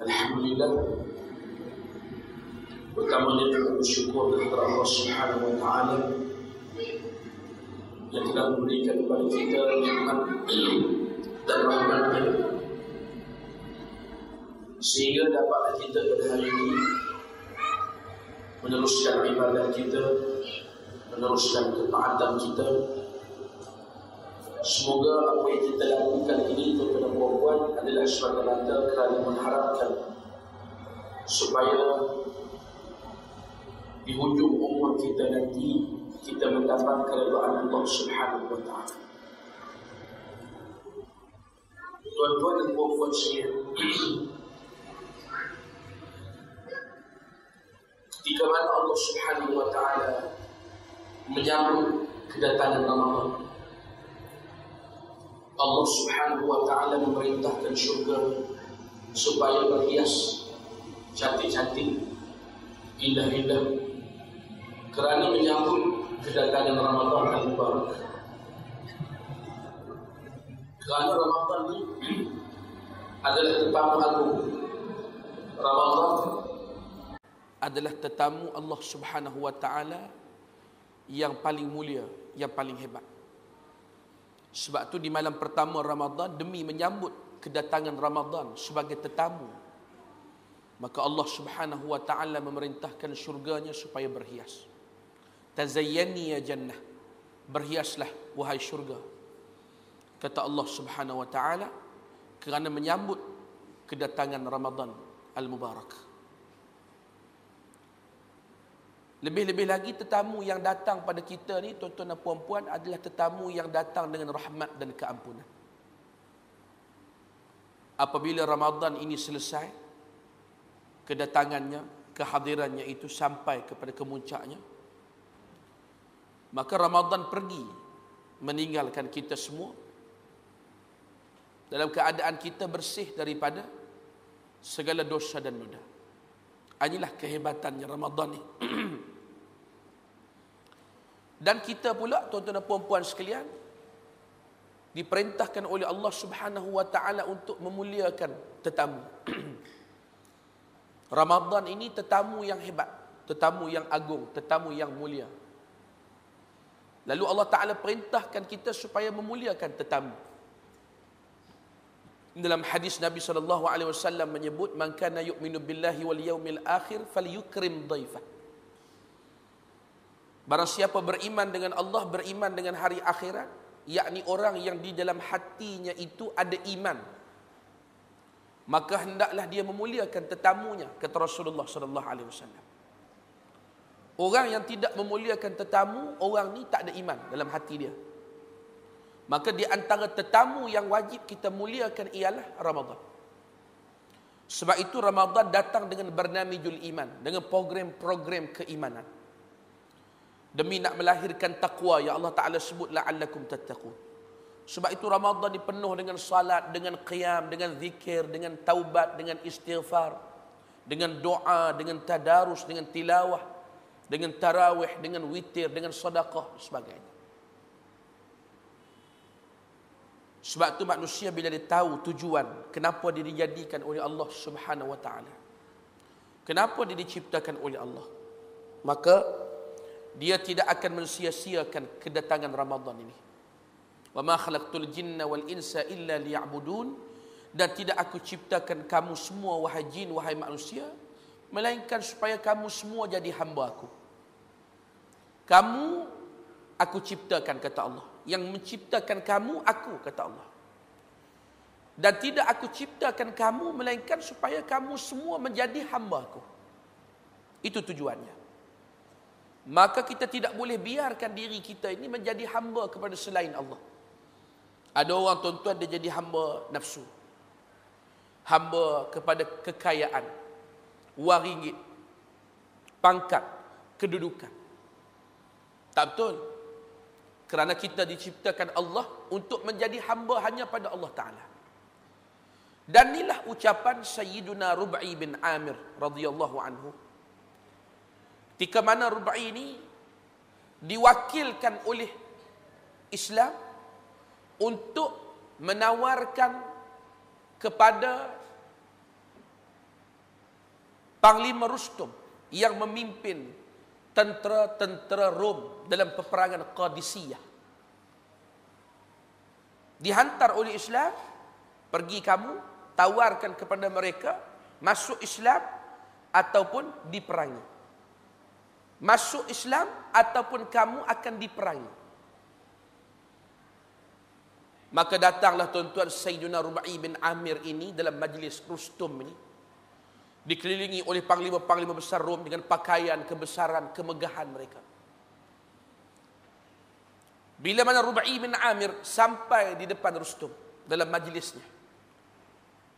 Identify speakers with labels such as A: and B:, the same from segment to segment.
A: Alhamdulillah. Pertamanya kita bersyukur kepada Allah Subhanahu Wa Taala yang telah memberikan kepada kita nikmat dan rahmatnya. Sehingga dapat kita pada hari ini meneruskan ibadah kita meneruskan ketaatan kita semoga apa yang kita lakukan ini kepada perempuan adalah semata-mata kerana mengharapkan supaya di hujung umur kita nanti kita mendapat keridhaan Allah Subhanahu wa taala. Tuan-tuan dan puan-puan sekalian, ketika mana Allah Subhanahu wa taala menyambut kedatangan Ramadan, Allah Subhanahu wa taala memerintahkan syurga supaya berhias cantik-cantik, indah-indah kerana menyambut kedatangan Ramadan yang mubarak. Kerana Ramadan ini adalah tetamu agung. Ramadan adalah tetamu Allah Subhanahu wa taala yang paling mulia, yang paling hebat. Sebab tu di malam pertama Ramadan demi menyambut kedatangan Ramadan sebagai tetamu maka Allah Subhanahu wa taala memerintahkan syurganya supaya berhias. Tazayyani ya jannah. Berhiaslah wahai syurga. Kata Allah Subhanahu wa taala kerana menyambut kedatangan Ramadan al-mubarak lebih-lebih lagi tetamu yang datang pada kita ni tuan-tuan dan puan-puan adalah tetamu yang datang dengan rahmat dan keampunan apabila Ramadan ini selesai kedatangannya kehadirannya itu sampai kepada kemuncaknya maka Ramadan pergi meninggalkan kita semua dalam keadaan kita bersih daripada segala dosa dan noda. Inilah kehebatannya Ramadan ni. dan kita pula tuan-tuan dan puan-puan sekalian diperintahkan oleh Allah Subhanahu wa taala untuk memuliakan tetamu. Ramadan ini tetamu yang hebat, tetamu yang agung, tetamu yang mulia. Lalu Allah Ta'ala perintahkan kita supaya memuliakan tetamu. Dalam hadis Nabi SAW menyebut, Man kana yu'minu billahi wal yawmil akhir, fal yukrim daifah. Barang siapa beriman dengan Allah, beriman dengan hari akhirat, yakni orang yang di dalam hatinya itu ada iman. Maka hendaklah dia memuliakan tetamunya, kata Rasulullah sallallahu alaihi wasallam. Orang yang tidak memuliakan tetamu, orang ni tak ada iman dalam hati dia. Maka di antara tetamu yang wajib kita muliakan ialah Ramadan. Sebab itu Ramadan datang dengan bernamijul iman, dengan program-program keimanan. Demi nak melahirkan takwa yang Allah Taala sebut la'allakum tattaqun. Sebab itu Ramadan dipenuh dengan salat, dengan qiyam, dengan zikir, dengan taubat, dengan istighfar, dengan doa, dengan tadarus, dengan tilawah, dengan tarawih, dengan witir, dengan sedekah sebagainya. Sebab tu manusia bila dia tahu tujuan kenapa dia dijadikan oleh Allah Subhanahu wa taala. Kenapa dia diciptakan oleh Allah? Maka dia tidak akan mensia-siakan kedatangan Ramadan ini. Wa ma khalaqtul jinna wal insa illa liya'budun dan tidak aku ciptakan kamu semua wahai jin wahai manusia melainkan supaya kamu semua jadi hamba aku. Kamu aku ciptakan kata Allah. Yang menciptakan kamu aku kata Allah. Dan tidak aku ciptakan kamu melainkan supaya kamu semua menjadi hamba aku. Itu tujuannya. Maka kita tidak boleh biarkan diri kita ini menjadi hamba kepada selain Allah. Ada orang tuan-tuan dia jadi hamba nafsu. Hamba kepada kekayaan. Wang ringgit. Pangkat. Kedudukan. Tak betul. Kerana kita diciptakan Allah untuk menjadi hamba hanya pada Allah Ta'ala. Dan inilah ucapan Sayyiduna Rub'i bin Amir radhiyallahu anhu. Ketika mana Rub'i ini diwakilkan oleh Islam untuk menawarkan kepada Panglima Rustum yang memimpin tentera-tentera Rom dalam peperangan Qadisiyah. Dihantar oleh Islam, pergi kamu, tawarkan kepada mereka, masuk Islam ataupun diperangi. Masuk Islam ataupun kamu akan diperangi. Maka datanglah tuan-tuan Sayyidina Rubai bin Amir ini dalam majlis Rustum ini. Dikelilingi oleh panglima-panglima besar Rom dengan pakaian, kebesaran, kemegahan mereka. Bila mana Rubai bin Amir sampai di depan Rustum dalam majlisnya.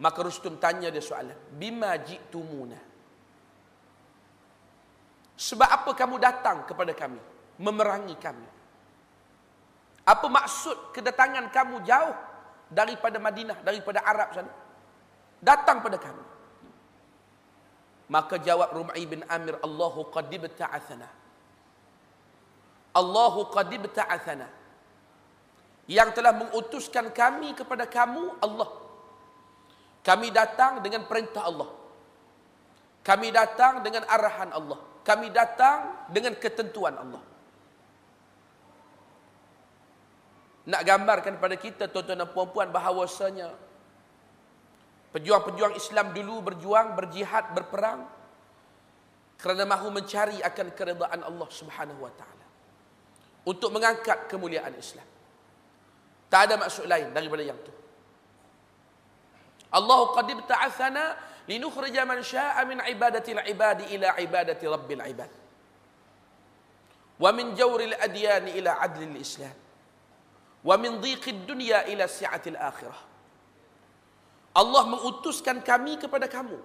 A: Maka Rustum tanya dia soalan. Bima ji'tumuna. Sebab apa kamu datang kepada kami? Memerangi kami. Apa maksud kedatangan kamu jauh daripada Madinah, daripada Arab sana? Datang pada kami. Maka jawab Rumai bin Amir, Allahu qadib ta'athana. Allahu qadib ta'athana. Yang telah mengutuskan kami kepada kamu, Allah. Kami datang dengan perintah Allah. Kami datang dengan arahan Allah. Kami datang dengan ketentuan Allah. nak gambarkan pada kita tuan-tuan dan puan-puan bahawasanya pejuang-pejuang Islam dulu berjuang, berjihad, berperang kerana mahu mencari akan keredaan Allah Subhanahu wa taala untuk mengangkat kemuliaan Islam. Tak ada maksud lain daripada yang itu. Allah qad ibta'athana linukhrija man syaa'a min ibadati al-ibadi ila ibadati rabbil ibad. Wa min jawri al-adyan ila adli al-islam wa min dhiqid dunya ila si'atil akhirah. Allah mengutuskan kami kepada kamu.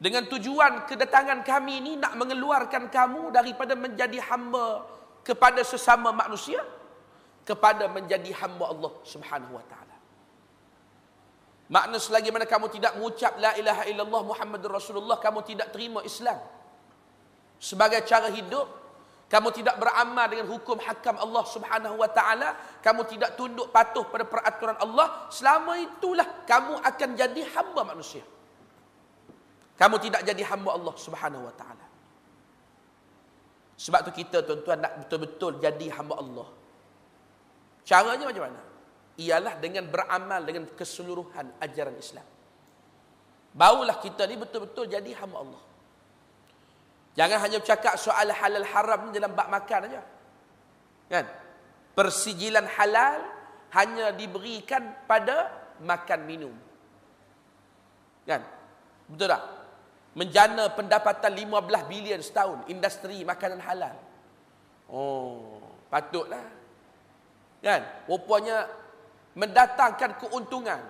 A: Dengan tujuan kedatangan kami ini nak mengeluarkan kamu daripada menjadi hamba kepada sesama manusia kepada menjadi hamba Allah Subhanahu wa taala. Makna selagi mana kamu tidak mengucap la ilaha illallah Muhammadur Rasulullah kamu tidak terima Islam sebagai cara hidup kamu tidak beramal dengan hukum hakam Allah Subhanahu wa taala, kamu tidak tunduk patuh pada peraturan Allah, selama itulah kamu akan jadi hamba manusia. Kamu tidak jadi hamba Allah Subhanahu wa taala. Sebab tu kita tuan-tuan nak betul-betul jadi hamba Allah. Caranya macam mana? Ialah dengan beramal dengan keseluruhan ajaran Islam. Barulah kita ni betul-betul jadi hamba Allah. Jangan hanya bercakap soal halal haram dalam bab makan aja. Kan? Persijilan halal hanya diberikan pada makan minum. Kan? Betul tak? Menjana pendapatan 15 bilion setahun industri makanan halal. Oh, patutlah. Kan? Rupanya mendatangkan keuntungan.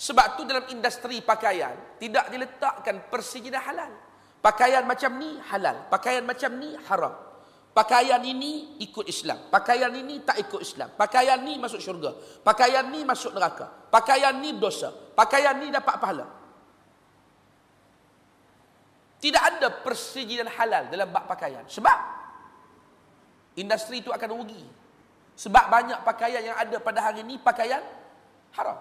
A: Sebab tu dalam industri pakaian tidak diletakkan persijilan halal. Pakaian macam ni halal, pakaian macam ni haram. Pakaian ini ikut Islam, pakaian ini tak ikut Islam. Pakaian ni masuk syurga, pakaian ni masuk neraka. Pakaian ni dosa, pakaian ni dapat pahala. Tidak ada persetujuan halal dalam bab pakaian. Sebab industri itu akan rugi. Sebab banyak pakaian yang ada pada hari ini pakaian haram.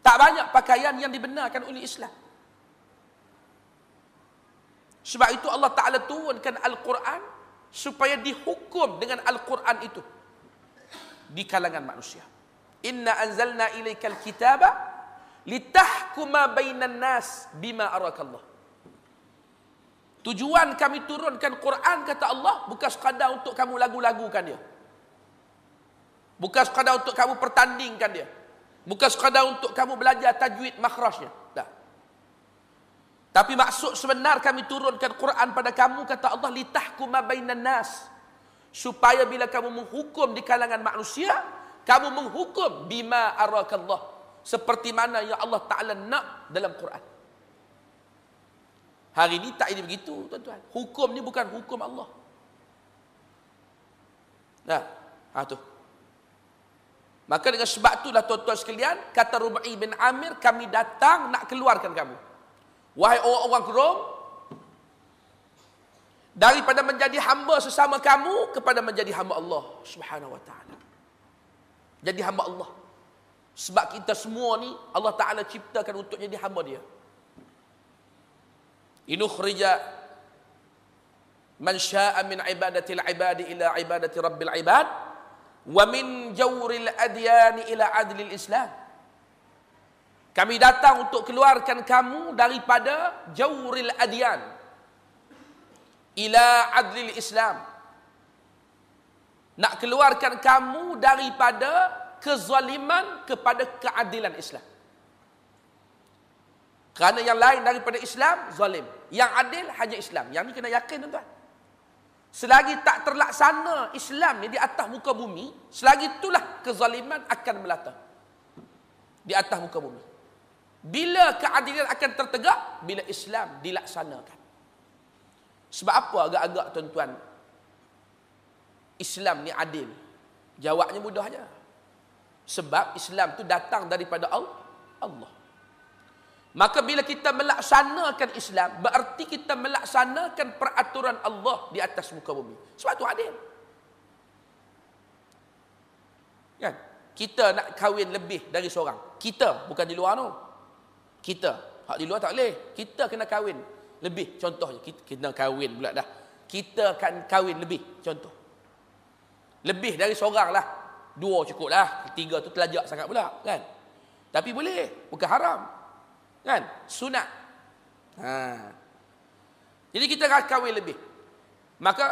A: Tak banyak pakaian yang dibenarkan oleh Islam. Sebab itu Allah Ta'ala turunkan Al-Quran supaya dihukum dengan Al-Quran itu di kalangan manusia. Inna anzalna ilaikal kitaba litahkuma bainan nas bima arakallah. Tujuan kami turunkan Quran kata Allah bukan sekadar untuk kamu lagu-lagukan dia. Bukan sekadar untuk kamu pertandingkan dia. Bukan sekadar untuk kamu belajar tajwid makhrajnya. Tapi maksud sebenar kami turunkan Quran pada kamu kata Allah litahkuma bainan nas supaya bila kamu menghukum di kalangan manusia kamu menghukum bima arakallah seperti mana yang Allah Taala nak dalam Quran. Hari ini tak ini begitu tuan-tuan. Hukum ni bukan hukum Allah. Nah, ha tu. Maka dengan sebab itulah tuan-tuan sekalian kata Rubai bin Amir kami datang nak keluarkan kamu. Wahai orang-orang Rom, daripada menjadi hamba sesama kamu kepada menjadi hamba Allah Subhanahu wa taala. Jadi hamba Allah. Sebab kita semua ni Allah Taala ciptakan untuk jadi hamba dia. Inukhrija man syaa'a min ibadatil ibadi ila ibadati rabbil ibad wa min jawril adyan ila adlil islam. Kami datang untuk keluarkan kamu daripada jawril adyan ila adlil islam. Nak keluarkan kamu daripada kezaliman kepada keadilan Islam. Kerana yang lain daripada Islam, zalim. Yang adil, hanya Islam. Yang ni kena yakin tuan-tuan. Selagi tak terlaksana Islam ni di atas muka bumi, selagi itulah kezaliman akan melata. Di atas muka bumi. Bila keadilan akan tertegak? Bila Islam dilaksanakan. Sebab apa agak-agak tuan-tuan? Islam ni adil. Jawabnya mudah aja. Sebab Islam tu datang daripada Allah. Maka bila kita melaksanakan Islam, berarti kita melaksanakan peraturan Allah di atas muka bumi. Sebab tu adil. Kan? Kita nak kahwin lebih dari seorang. Kita, bukan di luar tu. Kita. Hak di luar tak boleh. Kita kena kahwin lebih. Contohnya, kita kena kahwin pula dah. Kita akan kahwin lebih. Contoh. Lebih dari seorang lah. Dua cukup lah. Tiga tu telajak sangat pula. Kan? Tapi boleh. Bukan haram. Kan? Sunat. Ha. Jadi kita akan kahwin lebih. Maka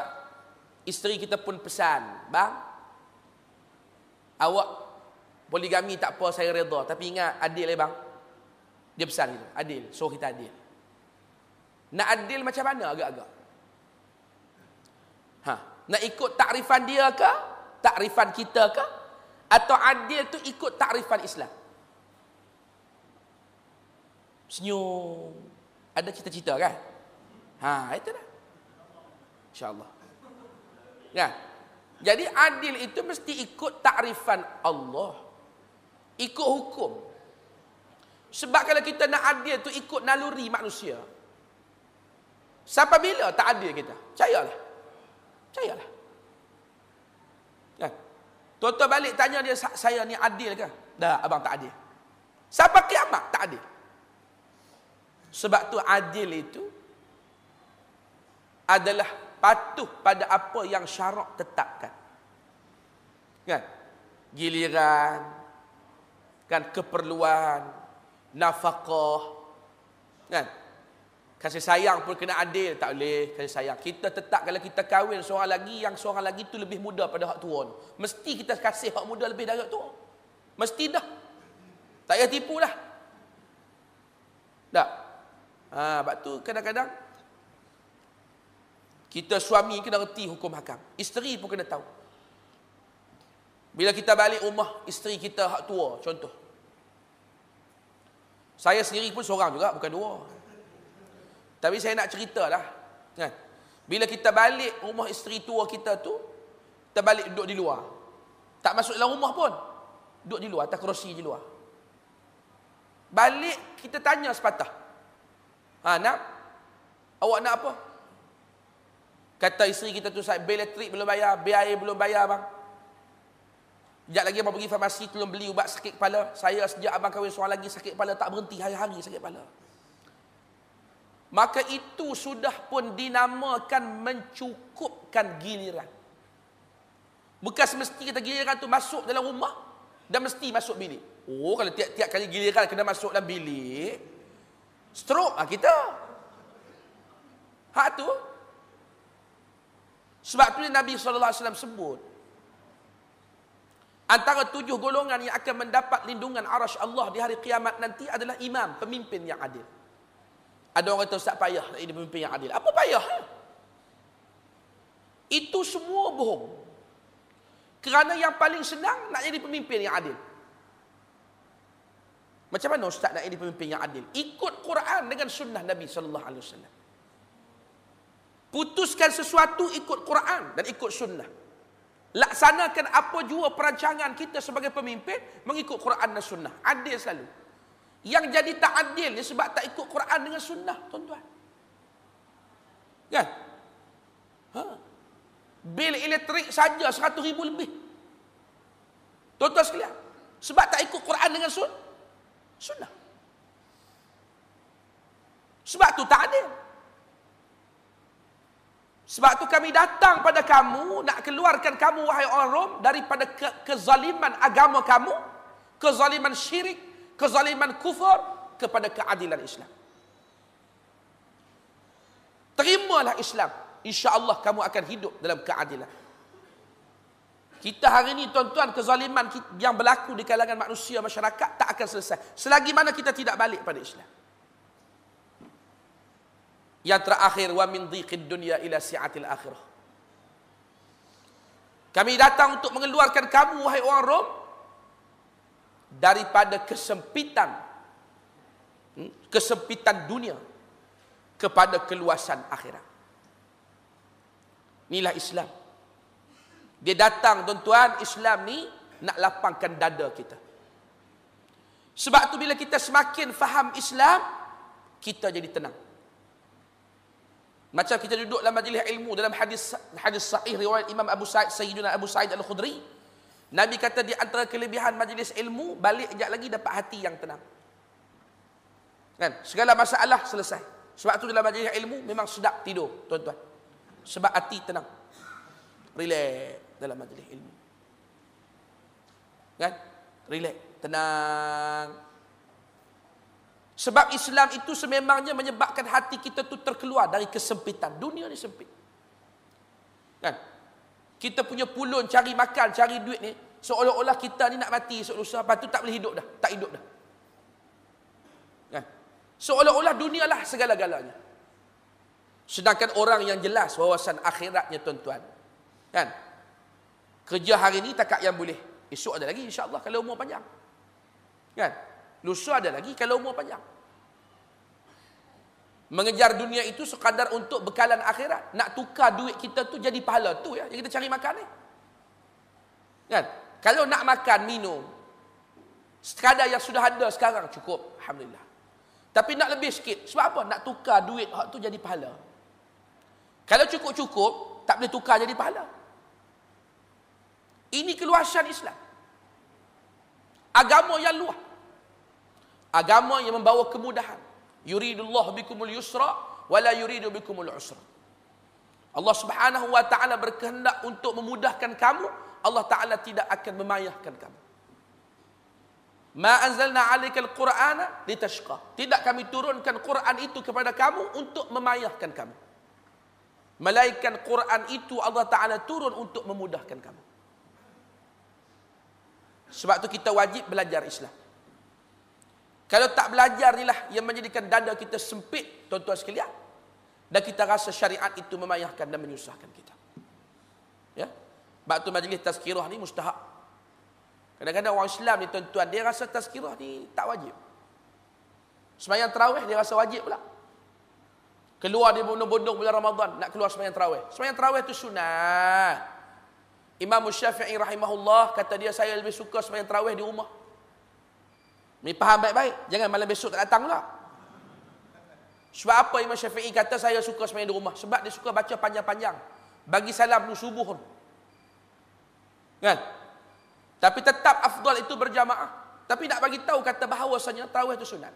A: isteri kita pun pesan. Bang. Awak poligami tak apa saya reda. Tapi ingat adil eh bang. Dia pesan gitu. Adil. So kita adil. Nak adil macam mana agak-agak? Ha. Nak ikut takrifan dia ke? takrifan kita ke atau adil tu ikut takrifan Islam senyum. Ada cita-cita kan? Ha itu dah insyaallah. Ya jadi adil itu mesti ikut takrifan Allah. Ikut hukum. Sebab kalau kita nak adil tu ikut naluri manusia. Sampai bila tak adil kita? Percayalah. Percayalah. Tuan-tuan balik tanya dia, saya ni adil ke? Dah, abang tak adil. Siapa kiamat? Tak adil. Sebab tu adil itu adalah patuh pada apa yang syarak tetapkan. Kan? Giliran, kan keperluan, nafkah, kan? Kasih sayang pun kena adil. Tak boleh kasih sayang. Kita tetap kalau kita kahwin seorang lagi, yang seorang lagi tu lebih muda pada hak tua. Mesti kita kasih hak muda lebih dari hak tua. Mesti dah. Tak payah tipu lah. Tak. Ha, sebab tu kadang-kadang kita suami kena reti hukum hakam. Isteri pun kena tahu. Bila kita balik rumah, isteri kita hak tua, contoh. Saya sendiri pun seorang juga, bukan dua. Tapi saya nak cerita lah. Kan? Bila kita balik rumah isteri tua kita tu, kita balik duduk di luar. Tak masuk dalam rumah pun. Duduk di luar, atas kerusi di luar. Balik, kita tanya sepatah. Ha, nak? Awak nak apa? Kata isteri kita tu, bil elektrik belum bayar, bil air belum bayar bang. Sekejap lagi abang pergi farmasi, tolong beli ubat sakit kepala. Saya sejak abang kahwin seorang lagi sakit kepala, tak berhenti hari-hari sakit kepala maka itu sudah pun dinamakan mencukupkan giliran. Bukan semesti kita giliran tu masuk dalam rumah dan mesti masuk bilik. Oh, kalau tiap-tiap kali giliran kena masuk dalam bilik, stroke lah kita. Hak tu. Sebab tu Nabi SAW sebut, Antara tujuh golongan yang akan mendapat lindungan arash Allah di hari kiamat nanti adalah imam, pemimpin yang adil. Ada orang kata Ustaz payah nak jadi pemimpin yang adil. Apa payah? Itu semua bohong. Kerana yang paling senang nak jadi pemimpin yang adil. Macam mana Ustaz nak jadi pemimpin yang adil? Ikut Quran dengan sunnah Nabi sallallahu alaihi wasallam. Putuskan sesuatu ikut Quran dan ikut sunnah. Laksanakan apa jua perancangan kita sebagai pemimpin mengikut Quran dan sunnah. Adil selalu. Yang jadi tak adil ni sebab tak ikut Quran dengan sunnah, tuan-tuan. Kan? Ha? Bil elektrik saja 100 ribu lebih. Tuan-tuan sekalian. Sebab tak ikut Quran dengan sun sunnah. Sebab tu tak adil. Sebab tu kami datang pada kamu nak keluarkan kamu wahai orang Rom daripada ke kezaliman agama kamu, kezaliman syirik, kezaliman kufur kepada keadilan Islam. Terimalah Islam. InsyaAllah kamu akan hidup dalam keadilan. Kita hari ini tuan-tuan kezaliman yang berlaku di kalangan manusia masyarakat tak akan selesai. Selagi mana kita tidak balik pada Islam. Yang terakhir wa min dhiqid dunya ila si'atil akhirah. Kami datang untuk mengeluarkan kamu wahai orang Rom daripada kesempitan hmm, kesempitan dunia kepada keluasan akhirat. Inilah Islam. Dia datang tuan-tuan, Islam ni nak lapangkan dada kita. Sebab tu bila kita semakin faham Islam, kita jadi tenang. Macam kita duduk dalam majlis ilmu dalam hadis hadis sahih riwayat Imam Abu Sa'id Sayyidina Abu Sa'id Al-Khudri. Nabi kata di antara kelebihan majlis ilmu, balik sekejap lagi dapat hati yang tenang. Kan? Segala masalah selesai. Sebab tu dalam majlis ilmu memang sedap tidur, tuan-tuan. Sebab hati tenang. Relax dalam majlis ilmu. Kan? Relax, tenang. Sebab Islam itu sememangnya menyebabkan hati kita tu terkeluar dari kesempitan. Dunia ni sempit. Kan? Kita punya pulun cari makan, cari duit ni, seolah-olah kita ni nak mati esok lusa, lepas tu tak boleh hidup dah. Tak hidup dah. Seolah-olah dunialah segala-galanya. Sedangkan orang yang jelas wawasan akhiratnya tuan-tuan. Kan? Kerja hari ini takak yang boleh. Esok ada lagi insya-Allah kalau umur panjang. Kan? Lusa ada lagi kalau umur panjang. Mengejar dunia itu sekadar untuk bekalan akhirat. Nak tukar duit kita tu jadi pahala tu ya yang kita cari makan ni. Kan? Kalau nak makan, minum. Sekadar yang sudah ada sekarang cukup. Alhamdulillah. Tapi nak lebih sikit. Sebab apa? Nak tukar duit hak tu jadi pahala. Kalau cukup-cukup, tak boleh tukar jadi pahala. Ini keluasan Islam. Agama yang luas. Agama yang membawa kemudahan. Yuridullah bikumul yusra, wala yuridu bikumul usra. Allah subhanahu wa ta'ala berkehendak untuk memudahkan kamu. Allah ta'ala tidak akan memayahkan kamu. Ma anzalna 'alaikal Qur'ana litashqa. Tidak kami turunkan Quran itu kepada kamu untuk memayahkan kamu. Malaikat Quran itu Allah Taala turun untuk memudahkan kamu. Sebab tu kita wajib belajar Islam. Kalau tak belajar inilah yang menjadikan dada kita sempit, tuan-tuan sekalian. Dan kita rasa syariat itu memayahkan dan menyusahkan kita. Ya. Sebab tu majlis tazkirah ni mustahak Kadang-kadang orang Islam ni tuan-tuan, dia rasa tazkirah ni tak wajib. Semayang terawih dia rasa wajib pula. Keluar dia bondong-bondong bulan Ramadan, nak keluar semayang terawih. Semayang terawih tu sunnah. Imam Syafi'i rahimahullah kata dia saya lebih suka semayang terawih di rumah. Ni faham baik-baik. Jangan malam besok tak datang pula. Sebab apa Imam Syafi'i kata saya suka semayang di rumah? Sebab dia suka baca panjang-panjang. Bagi salam tu subuh. Kan? Tapi tetap afdal itu berjamaah. Tapi nak bagi tahu kata bahawasanya tarawih itu sunat.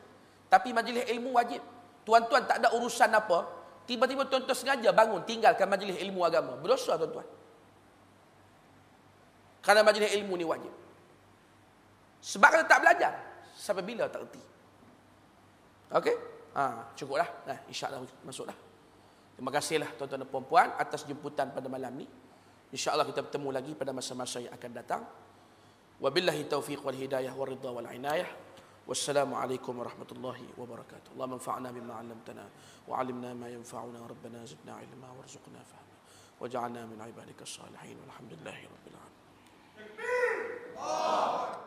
A: Tapi majlis ilmu wajib. Tuan-tuan tak ada urusan apa. Tiba-tiba tuan-tuan sengaja bangun tinggalkan majlis ilmu agama. Berdosa tuan-tuan. Kerana majlis ilmu ni wajib. Sebab kita tak belajar. Sampai bila tak erti. Okey? Ha, cukuplah. Nah, InsyaAllah masuklah. Terima kasihlah tuan-tuan dan puan-puan atas jemputan pada malam ni. InsyaAllah kita bertemu lagi pada masa-masa yang akan datang. Wabillahi taufiq wal hidayah wal ridha wal inayah. والسلام عليكم ورحمة الله وبركاته اللهم انفعنا بما علمتنا وعلمنا ما ينفعنا ربنا زدنا علما وارزقنا فهما وجعلنا من عبادك الصالحين والحمد لله رب العالمين McBean! Off!